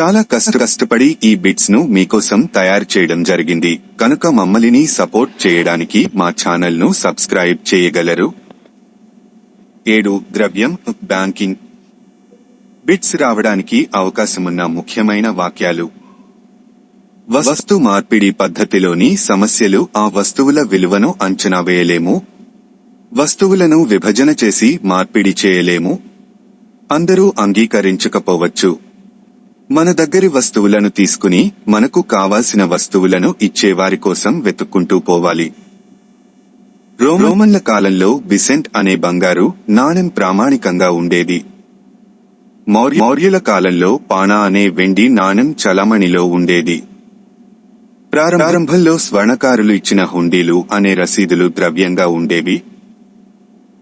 చాలా కష్ట కష్టపడి ఈ బిట్స్ను మీకోసం తయారు చేయడం జరిగింది. కనుక మమ్మల్ని సపోర్ట్ చేయడానికి మా ఛానల్ను సబ్స్క్రైబ్ చేయగలరు. ఏడు ద్రవ్యం బ్యాంకింగ్. బిట్స్ రావడానికి అవకాశమున్న ముఖ్యమైన వాక్యాలు. వస్తు మార్పిడి పద్ధతిలోని సమస్యలు ఆ వస్తువుల విలువను అంచనా వేయలేము. వస్తువులను విభజన చేసి మార్పిడి చేయలేము. అందరూ అంగీకరించకపోవచ్చు. మన దగ్గరి వస్తువులను తీసుకుని మనకు కావాల్సిన వస్తువులను ఇచ్చేవారి కోసం వెతుక్కుంటూ పోవాలి. రోమన్ల కాలంలో బిసెంట్ అనే బంగారు నాణెం ప్రామాణికంగా ఉండేది. మౌర్య- మౌర్యుల కాలంలో పాణా అనే వెండి నాణెం చలమణిలో ఉండేది. ప్రారంభంలో స్వర్ణకారులు ఇచ్చిన హుండీలు అనే రసీదులు ద్రవ్యంగా ఉండేవి.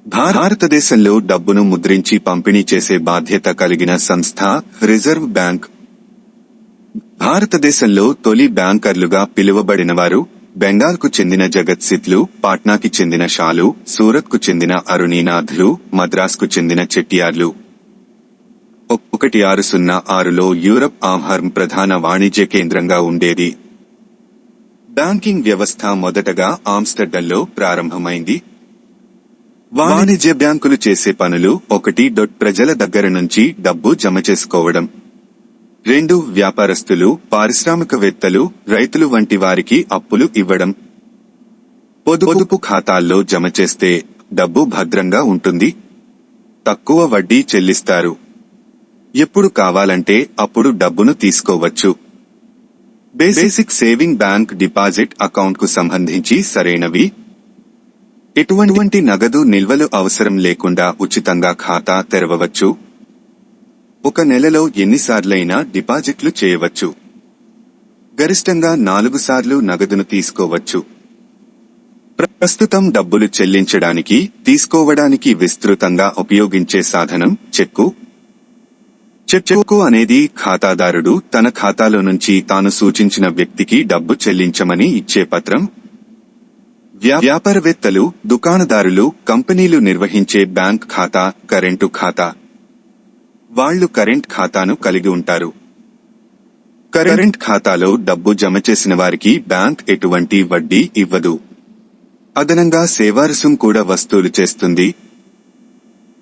భారతదేశంలో డబ్బును ముద్రించి పంపిణీ చేసే బాధ్యత కలిగిన సంస్థ రిజర్వ్ బ్యాంక్ భారతదేశంలో తొలి బ్యాంకర్లుగా పిలువబడినవారు బెంగాల్కు చెందిన జగత్సిత్లు పాట్నాకి చెందిన షాలు సూరత్కు చెందిన అరుణీనాథ్లు మద్రాస్కు చెందిన చెట్టియార్లు. ఒకటి ఆరు సున్నా ఆరులో యూరప్ ఆహారం ప్రధాన వాణిజ్య కేంద్రంగా ఉండేది. బ్యాంకింగ్ వ్యవస్థ మొదటగా ఆమ్స్టర్డల్లో ప్రారంభమైంది. వాణిజ్య బ్యాంకులు చేసే పనులు ఒకటి డొట్ ప్రజల దగ్గర నుంచి డబ్బు జమ చేసుకోవడం. రెండు వ్యాపారస్తులు పారిశ్రామికవేత్తలు రైతులు వంటి వారికి అప్పులు ఇవ్వడం. పొదు- పొదుపు ఖాతాల్లో జమ చేస్తే డబ్బు భద్రంగా ఉంటుంది. తక్కువ వడ్డీ చెల్లిస్తారు. ఎప్పుడు కావాలంటే అప్పుడు డబ్బును తీసుకోవచ్చు. బేసిక్ సేవింగ్ బ్యాంక్ డిపాజిట్ అకౌంట్కు సంబంధించి సరైనవి. ఎటువంటి నగదు నిల్వలు అవసరం లేకుండా ఉచితంగా ఖాతా తెరవవచ్చు. ఒక నెలలో ఎన్నిసార్లైనా డిపాజిట్లు చేయవచ్చు. గరిష్టంగా నాలుగు సార్లు నగదును తీసుకోవచ్చు. ప్రస్తుతం డబ్బులు చెల్లించడానికి తీసుకోవడానికి విస్తృతంగా ఉపయోగించే సాధనం చెక్కు. చెక్కు అనేది ఖాతాదారుడు తన ఖాతాలో నుంచి తాను సూచించిన వ్యక్తికి డబ్బు చెల్లించమని ఇచ్చే పత్రం. వ్యా- వ్యాపారవేత్తలు దుకాణదారులు కంపెనీలు నిర్వహించే బ్యాంక్ ఖాతా కరెంటు ఖాతా. వాళ్ళు కరెంట్ ఖాతాను కలిగి ఉంటారు. కరెంట్ ఖాతాలో డబ్బు జమ చేసిన వారికి బ్యాంక్ ఎటువంటి వడ్డీ ఇవ్వదు. అదనంగా సేవారసం కూడా వసూలు చేస్తుంది.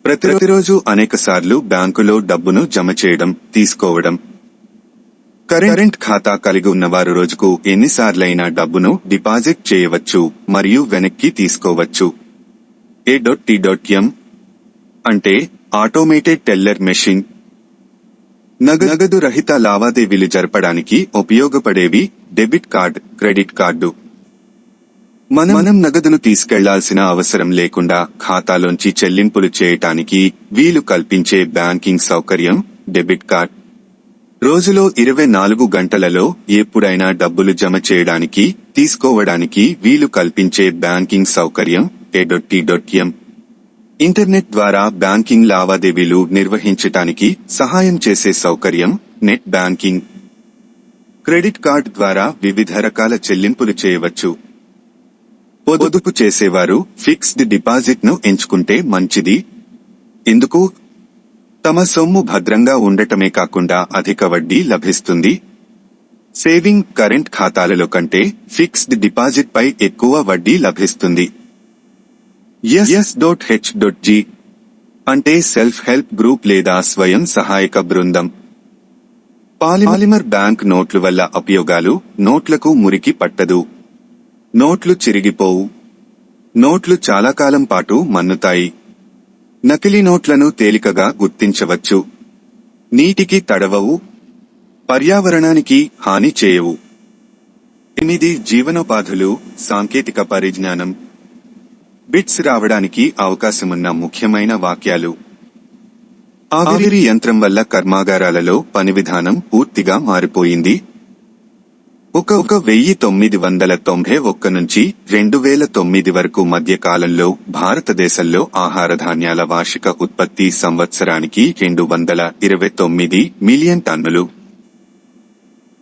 ప్రతిరోజు అనేకసార్లు బ్యాంకులో డబ్బును జమ చేయడం తీసుకోవడం. కరెంట్ ఖాతా కలిగి ఉన్నవారు రోజుకు ఎన్నిసార్లైనా డబ్బును డిపాజిట్ చేయవచ్చు మరియు వెనక్కి తీసుకోవచ్చు. ఏ డొట్ టి ఎం అంటే ఆటోమేటెడ్ టెల్లర్ మెషిన్. నగ- నగదు రహిత లావాదేవీలు జరపడానికి ఉపయోగపడేవి డెబిట్ కార్డ్ క్రెడిట్ కార్డు. మనం మనం నగదును తీసుకెళ్ళాల్సిన అవసరం లేకుండా ఖాతాలోంచి చెల్లింపులు చేయటానికి వీలు కల్పించే బ్యాంకింగ్ సౌకర్యం డెబిట్ కార్డ్. రోజులో ఇరవై నాలుగు గంటలలో ఎప్పుడైనా డబ్బులు జమ చేయడానికి తీసుకోవడానికి వీలు కల్పించే బ్యాంకింగ్ సౌకర్యం ఎం ఇంటర్నెట్ ద్వారా బ్యాంకింగ్ లావాదేవీలు నిర్వహించటానికి సహాయం చేసే సౌకర్యం నెట్ బ్యాంకింగ్. క్రెడిట్ కార్డ్ ద్వారా వివిధ రకాల చెల్లింపులు చేయవచ్చు. పొదుపు చేసేవారు ఫిక్స్డ్ డిపాజిట్ను ఎంచుకుంటే మంచిది. ఎందుకు? తమ సొమ్ము భద్రంగా ఉండటమే కాకుండా అధిక వడ్డీ లభిస్తుంది. సేవింగ్ కరెంట్ ఖాతాలలో కంటే ఫిక్స్డ్ డిపాజిట్ పై ఎక్కువ వడ్డీ లభిస్తుంది. S dot H dot G అంటే సెల్ఫ్ హెల్ప్ గ్రూప్ లేదా స్వయం సహాయక బృందం. పాలిమర్ బ్యాంక్ నోట్లు వల్ల ఉపయోగాలు నోట్లకు మురికి పట్టదు. నోట్లు చిరిగిపోవు. నోట్లు చాలా కాలం పాటు మన్నుతాయి. నకిలీ నోట్లను తేలికగా గుర్తించవచ్చు. నీటికి తడవవు. పర్యావరణానికి హాని చేయవు. ఎనిమిది జీవనోపాధులు సాంకేతిక పరిజ్ఞానం బిట్స్ రావడానికి అవకాశమున్న ముఖ్యమైన వాక్యాలు. ఆవిరి యంత్రం వల్ల కర్మాగారాలలో పని విధానం పూర్తిగా మారిపోయింది. ఒక ఒక వెయ్యి తొమ్మిది వందల తొంభై ఒక్క నుంచి రెండు వేల తొమ్మిది వరకు మధ్య కాలంలో భారతదేశంలో ఆహార ధాన్యాల వార్షిక ఉత్పత్తి సంవత్సరానికి రెండు వందల ఇరవై తొమ్మిది మిలియన్ టన్నులు.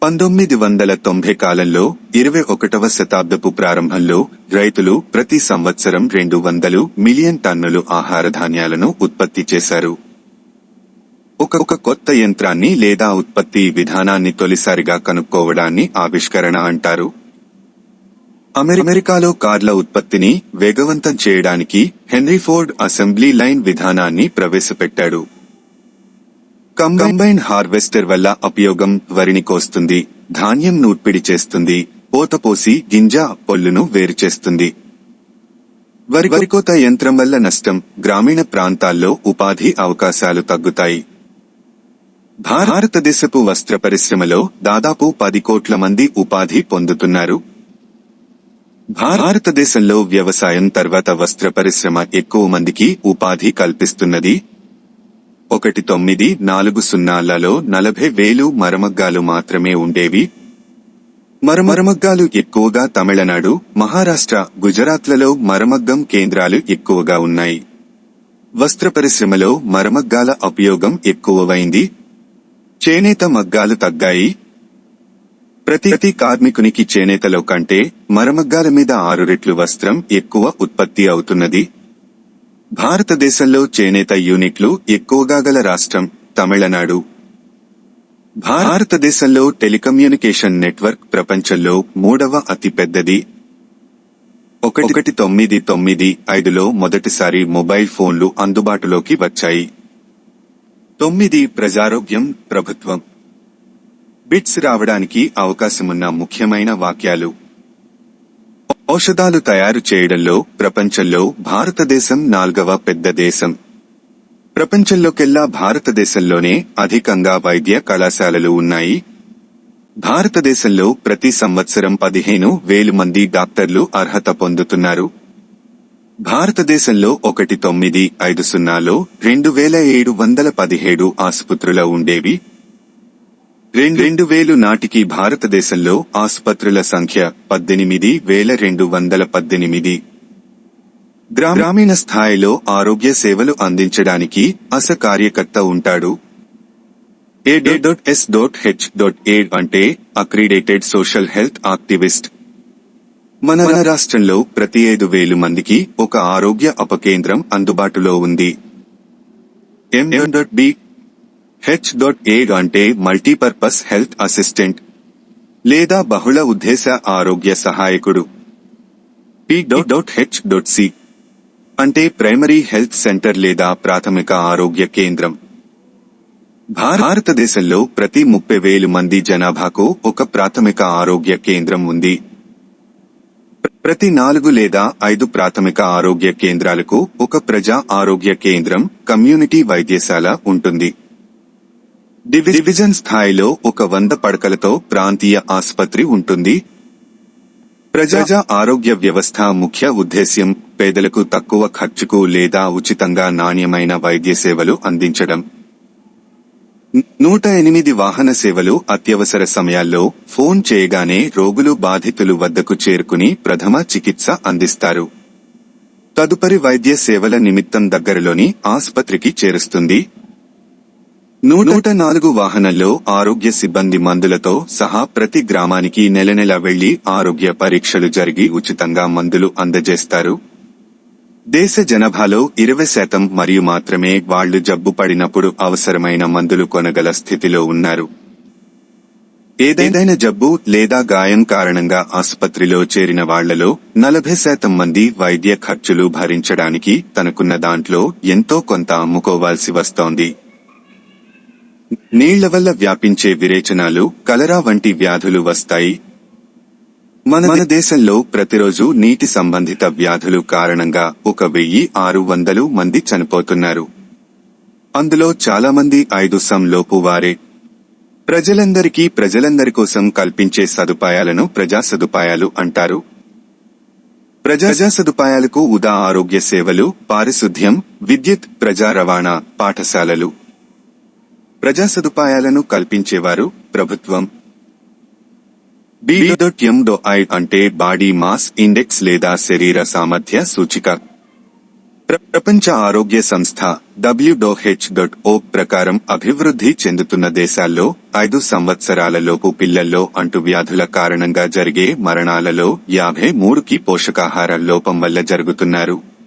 పంతొమ్మిది వందల తొంభై కాలంలో ఇరవై ఒకటవ శతాబ్దపు ప్రారంభంలో రైతులు ప్రతి సంవత్సరం రెండు వందలు మిలియన్ టన్నులు ఆహార ధాన్యాలను ఉత్పత్తి చేశారు. ఒక ఒక కొత్త యంత్రాన్ని లేదా ఉత్పత్తి విధానాన్ని తొలిసారిగా కనుక్కోవడాన్ని ఆవిష్కరణ అంటారు. అమెరికాలో కార్ల ఉత్పత్తిని వేగవంతం చేయడానికి హెన్రీ ఫోర్డ్ అసెంబ్లీ లైన్ విధానాన్ని ప్రవేశపెట్టాడు. కంబైన్ హార్వెస్టర్ వల్ల ఉపయోగం వరిని కోస్తుంది ధాన్యం నూర్పిడి చేస్తుంది పోతపోసి గింజ పొల్లును వేరు చేస్తుంది. వరి వరికోత యంత్రం వల్ల నష్టం గ్రామీణ ప్రాంతాల్లో ఉపాధి అవకాశాలు తగ్గుతాయి. భారతదేశపు వస్త్ర పరిశ్రమలో దాదాపు పది కోట్ల మంది ఉపాధి పొందుతున్నారు. భారతదేశంలో వ్యవసాయం తర్వాత వస్త్ర పరిశ్రమ ఎక్కువ మందికి ఉపాధి కల్పిస్తున్నది ఒకటి తొమ్మిది నాలుగు సున్నాలలో నలభై వేలు మరమగ్గాలు మాత్రమే ఉండేవి. మరమరమగ్గాలు ఎక్కువగా తమిళనాడు మహారాష్ట్ర గుజరాత్లలో మరమగ్గం కేంద్రాలు ఎక్కువగా ఉన్నాయి. వస్త్ర పరిశ్రమలో మరమగ్గాల ఉపయోగం ఎక్కువైంది. చేనేత మగ్గాలు తగ్గాయి. ప్రతి ప్రతి కార్మికునికి చేనేతలో కంటే మరమగ్గాల మీద ఆరు రెట్లు వస్త్రం ఎక్కువ ఉత్పత్తి అవుతున్నది. భారతదేశంలో చేనేత యూనిట్లు ఎక్కువగా గల రాష్ట్రం తమిళనాడు. భారతదేశంలో టెలికమ్యూనికేషన్ నెట్వర్క్ ప్రపంచంలో మూడవ అతిపెద్దది. ఒకటి ఒకటి తొమ్మిది తొమ్మిది ఐదులో మొదటిసారి మొబైల్ ఫోన్లు అందుబాటులోకి వచ్చాయి. తొమ్మిది ప్రజారోగ్యం ప్రభుత్వం. బిట్స్ రావడానికి అవకాశమున్న ముఖ్యమైన వాక్యాలు. ఔషధాలు తయారు చేయడంలో ప్రపంచంలో భారతదేశం నాల్గవ పెద్ద దేశం. ప్రపంచంలోకెల్లా భారతదేశంలోనే అధికంగా వైద్య కళాశాలలు ఉన్నాయి. భారతదేశంలో ప్రతి సంవత్సరం పదిహేను వేలు మంది డాక్టర్లు అర్హత పొందుతున్నారు. భారతదేశంలో ఒకటి తొమ్మిది ఐదు సున్నాలో రెండు వేల ఏడు వందల పదిహేడు ఆసుపత్రుల ఉండేవి. రెండు రెండు వేలు నాటికి భారతదేశంలో ఆసుపత్రుల సంఖ్య పద్దెనిమిది వేల రెండు వందల పద్దెనిమిది. గ్రామీణ స్థాయిలో ఆరోగ్య సేవలు అందించడానికి అస కార్యకర్త ఉంటాడు. A dot S dot H dot A అంటే అక్రిడేటెడ్ సోషల్ హెల్త్ యాక్టివిస్ట్. మన రాష్ట్రంలో ప్రతి ఐదు వేలు మందికి ఒక ఆరోగ్య అపకేంద్రం అందుబాటులో ఉంది. M dot B H dot A అంటే మల్టీపర్పస్ హెల్త్ అసిస్టెంట్ లేదా బహుళ ఉద్దేశ ఆరోగ్య సహాయకుడు. P dot dot H dot C అంటే ప్రైమరీ హెల్త్ సెంటర్ లేదా ప్రాథమిక ఆరోగ్య కేంద్రం. భారతదేశంలో ప్రతి ముప్పై వేలు మంది జనాభాకు ఒక ప్రాథమిక ఆరోగ్య కేంద్రం ఉంది. ప్రతి నాలుగు లేదా ఐదు ప్రాథమిక ఆరోగ్య కేంద్రాలకు ఒక ప్రజా ఆరోగ్య కేంద్రం కమ్యూనిటీ వైద్యశాల ఉంటుంది. డివిజన్ స్థాయిలో ఒక వంద పడకలతో ప్రాంతీయ ఆసుపత్రి ఉంటుంది. ప్రజా ఆరోగ్య వ్యవస్థ ముఖ్య ఉద్దేశ్యం పేదలకు తక్కువ ఖర్చుకు లేదా ఉచితంగా నాణ్యమైన వైద్య సేవలు అందించడం. నూట ఎనిమిది వాహన సేవలు అత్యవసర సమయాల్లో ఫోన్ చేయగానే రోగులు బాధితులు వద్దకు చేరుకుని ప్రథమ చికిత్స అందిస్తారు. తదుపరి వైద్య సేవల నిమిత్తం దగ్గరలోని ఆసుపత్రికి చేరుస్తుంది. నూట నాలుగు వాహనంలో ఆరోగ్య సిబ్బంది మందులతో సహా ప్రతి గ్రామానికి నెల నెల వెళ్ళి ఆరోగ్య పరీక్షలు జరిగి ఉచితంగా మందులు అందజేస్తారు. దేశ జనాభాలో ఇరవై శాతం మరియు మాత్రమే వాళ్ళు జబ్బు పడినప్పుడు అవసరమైన మందులు కొనగల స్థితిలో ఉన్నారు. ఏదైనా జబ్బు లేదా గాయం కారణంగా ఆసుపత్రిలో చేరిన వాళ్ళలో నలభై శాతం మంది వైద్య ఖర్చులు భరించడానికి తనకున్న దాంట్లో ఎంతో కొంత అమ్ముకోవాల్సి వస్తోంది. నీళ్ళ వల్ల వ్యాపించే విరేచనాలు కలరా వంటి వ్యాధులు వస్తాయి. మన మన దేశంలో ప్రతిరోజు నీటి సంబంధిత వ్యాధులు కారణంగా ఒక వెయ్యి ఆరు వందలు మంది చనిపోతున్నారు. అందులో చాలా మంది ఐదు సంలోపు వారే. ప్రజలందరికీ ప్రజలందరి కోసం కల్పించే సదుపాయాలను ప్రజా సదుపాయాలు అంటారు. ప్రజా ప్రజా సదుపాయాలకు ఉదా ఆరోగ్య సేవలు పారిశుద్ధ్యం విద్యుత్ ప్రజా రవాణా పాఠశాలలు. ప్రజా సదుపాయాలను కల్పించేవారు ప్రభుత్వం. ఐ అంటే బాడీ మాస్ ఇండెక్స్ లేదా శరీర సామర్థ్య సూచిక. ప్ర- ప్రపంచ ఆరోగ్య సంస్థ డబ్ల్యూడోహెచ్ డాట్ ఓ ప్రకారం అభివృద్ధి చెందుతున్న దేశాల్లో ఐదు సంవత్సరాల లోపు పిల్లల్లో అంటువ్యాధుల కారణంగా జరిగే మరణాలలో యాభై మూడుకి పోషకాహార లోపం వల్ల జరుగుతున్నారు.